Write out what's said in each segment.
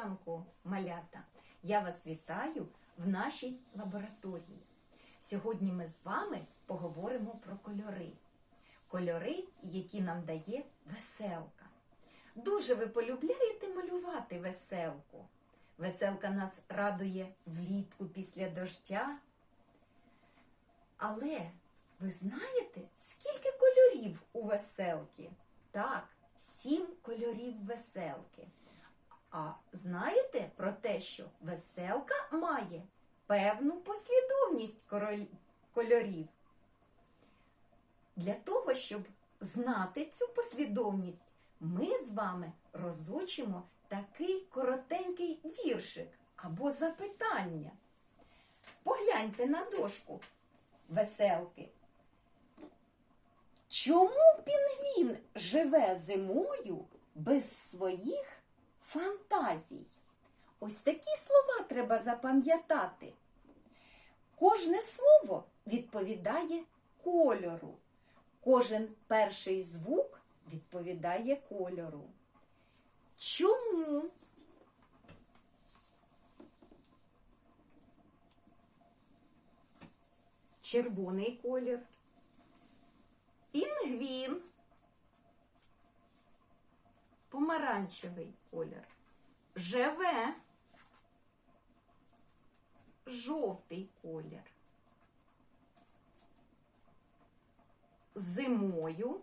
ранку, малята! Я вас вітаю в нашій лабораторії. Сьогодні ми з вами поговоримо про кольори. Кольори, які нам дає веселка. Дуже ви полюбляєте малювати веселку. Веселка нас радує влітку після дождя. Але ви знаєте, скільки кольорів у веселки? Так, сім кольорів веселки. А знаєте про те, що веселка має певну послідовність король- кольорів? Для того, щоб знати цю послідовність, ми з вами розучимо такий коротенький віршик або запитання. Погляньте на дошку веселки. Чому пінгвін живе зимою без своїх фантазій? Ось такі слова треба запам'ятати. Кожне слово відповідає кольору. Кожен перший звук відповідає кольору. Чому? Червоний колір. Пінгвін. Помаранчевий колір. Живе. Жовтий колір. Зимою.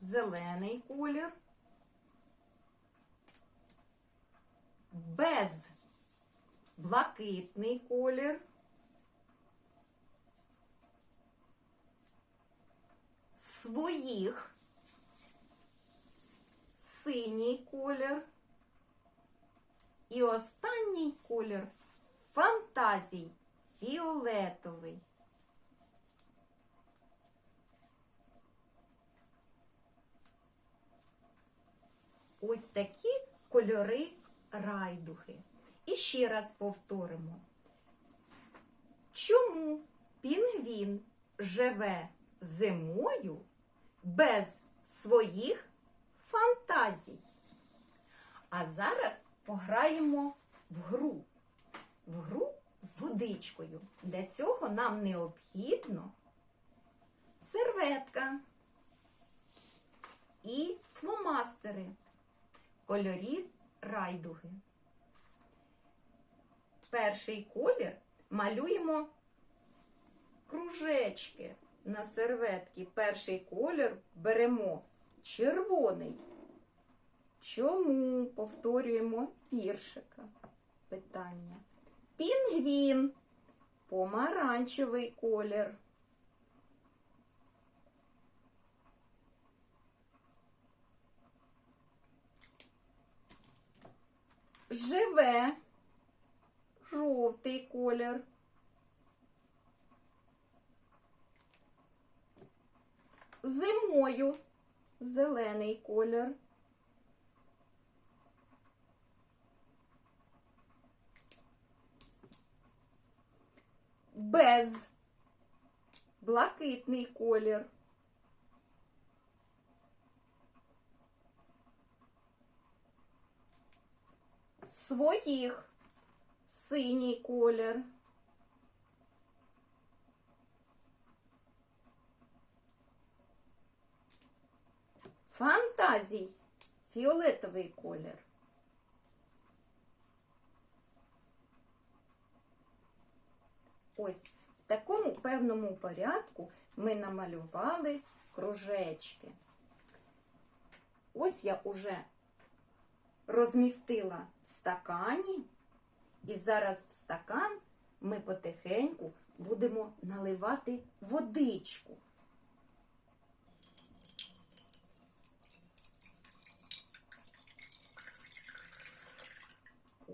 Зелений колір. Без блакитний колір. Своїх синій колір. І останній колір фантазій фіолетовий. Ось такі кольори райдухи. І ще раз повторимо. Чому пінгвін живе зимою без своїх фантазій? А зараз пограємо в гру. В гру з водичкою. Для цього нам необхідно серветка і фломастери кольорів райдуги. Перший колір малюємо кружечки на серветки. Перший колір беремо червоний. Чому повторюємо віршика? Питання. Пінгвін. Помаранчевий колір. Живе. Жовтий колір. Зимою зелений колір. Без блакитний колір. Своїх синій колір. Фантазій фіолетовий колір. Ось в такому певному порядку ми намалювали кружечки. Ось я уже розмістила в стакані, і зараз в стакан ми потихеньку будемо наливати водичку.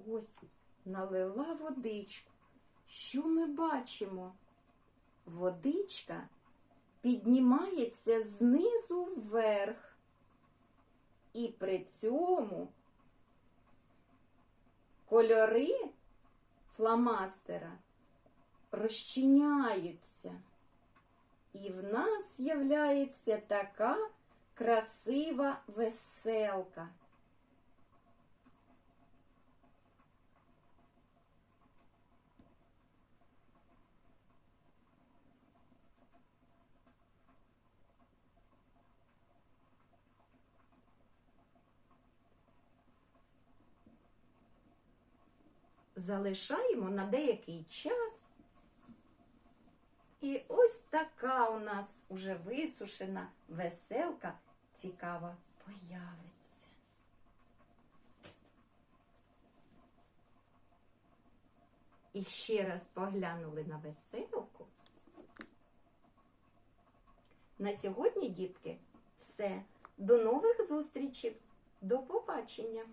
Ось налила водичку. Що ми бачимо? Водичка піднімається знизу вверх. І при цьому кольори фломастера розчиняються. І в нас з'являється така красива веселка. Залишаємо на деякий час. І ось така у нас уже висушена веселка цікава появиться. І ще раз поглянули на веселку. На сьогодні, дітки, все. До нових зустрічей. До побачення!